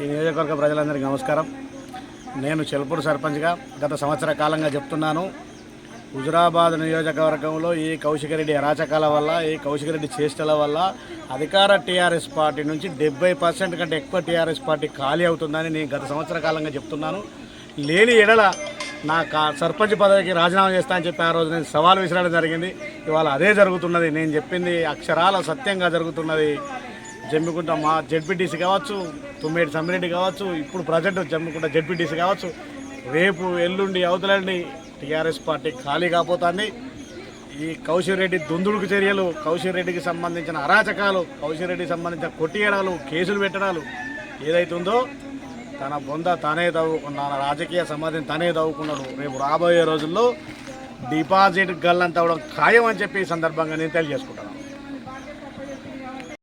ఈ నియోజకవర్గ ప్రజలందరికీ నమస్కారం. నేను చెల్పూరు సర్పంచ్గా గత సంవత్సర కాలంగా చెప్తున్నాను. హుజురాబాద్ నియోజకవర్గంలో ఈ కౌశికరెడ్డి అరాచకాల వల్ల ఈ కౌశికరెడ్డి చేష్టల వల్ల అధికార టీఆర్ఎస్ పార్టీ నుంచి డెబ్బై పర్సెంట్ కంటే ఎక్కువ టీఆర్ఎస్ పార్టీ ఖాళీ అవుతుందని నేను గత సంవత్సర కాలంగా చెప్తున్నాను. లేని ఎడల నా కా సర్పంచ్ పదవికి రాజీనామా చేస్తా అని చెప్పి ఆ రోజు నేను సవాల్ విసిరడం జరిగింది. ఇవాళ అదే జరుగుతున్నది. నేను చెప్పింది అక్షరాల సత్యంగా జరుగుతున్నది. జమ్మికుంట మా జడ్పీటీసీ కావచ్చు తుమ్మేటి సమ్మిరెడ్డి కావచ్చు ఇప్పుడు ప్రజెంట్ జమ్మికుంట జడ్పీటీసీ కావచ్చు రేపు ఎల్లుండి అవతలండి టీఆర్ఎస్ పార్టీ ఖాళీ కాపోతుంది ఈ కౌశిరెడ్డి దుందుడుకు చర్యలు కౌశిరెడ్డికి సంబంధించిన అరాచకాలు కౌశిరెడ్డికి సంబంధించిన కొట్టియడాలు కేసులు పెట్టడాలు ఏదైతుందో తన బొంద తానే తవ్వుకున్న రాజకీయ సమాధిని తనే తవ్వుకున్నాడు. రేపు రాబోయే రోజుల్లో డిపాజిట్ గల్లంత అవడం ఖాయం అని చెప్పి ఈ సందర్భంగా నేను తెలియజేసుకుంటాను